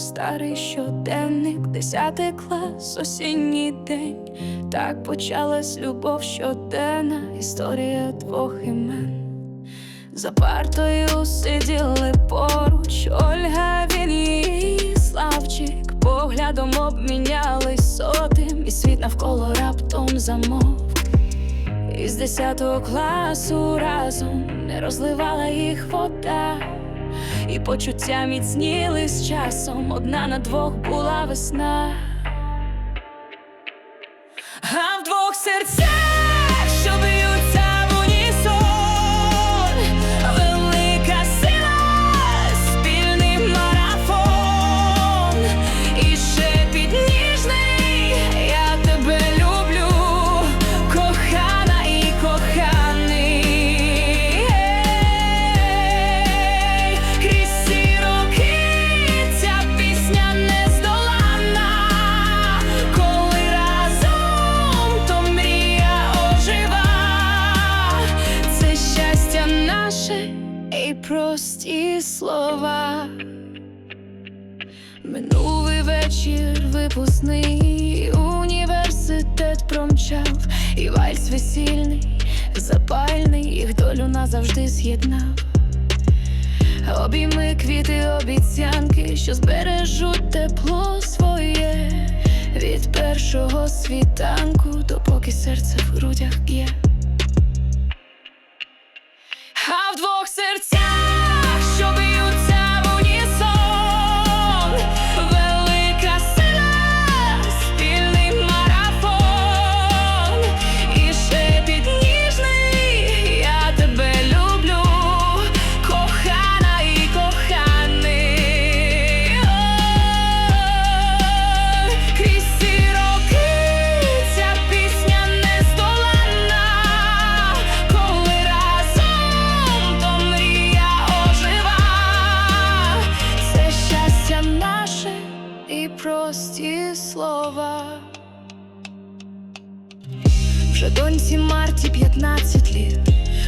старий щоденник, десятий клас, осінній день. Так почалась любов щоденна, історія двох імен. За партою сиділи поруч Ольга, він її Славчик, поглядом обмінялись сотим, і світ навколо раптом замовк. Із десятого класу разом не розливала їх вода, і почуття міцніли з часом. Одна на двох була весна. І прості слова. Минулий вечір випускний університет промчав, і вальс весільний, запальний, їх долю назавжди з'єднав. Обійми квіти, обіцянки, що збережуть тепло своє від першого світанку, допоки серце в грудях б'є. А в слова. Вже доньці Марті 15 літ,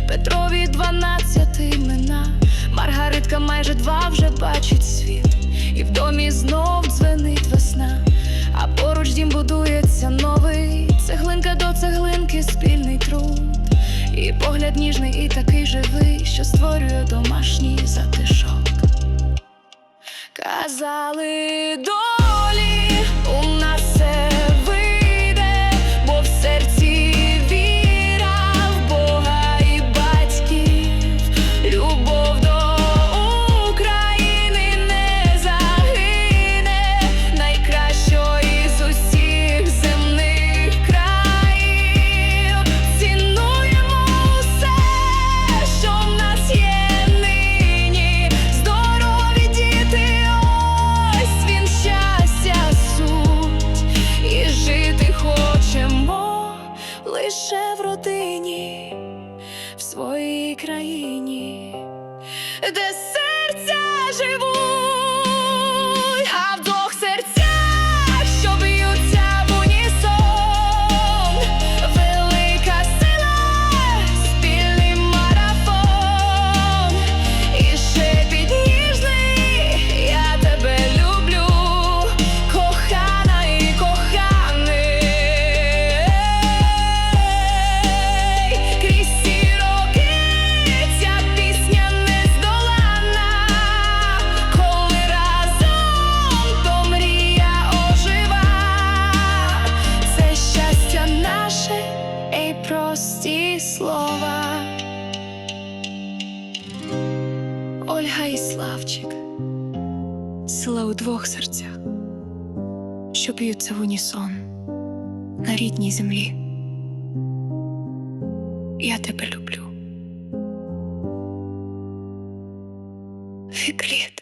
Петрові 12 імена, Маргаритка майже два вже бачить світ, і в домі знов дзвенить весна, а поруч дім будується новий, цеглинка до цеглинки, спільний труд, і погляд ніжний, і такий живий, що створює домашній затишок. Казали країні, де серця живуть, Ольга і Славчик, сила у двох серцях, що б'ються в унісон на рідній землі. Я тебе люблю. Фіклі.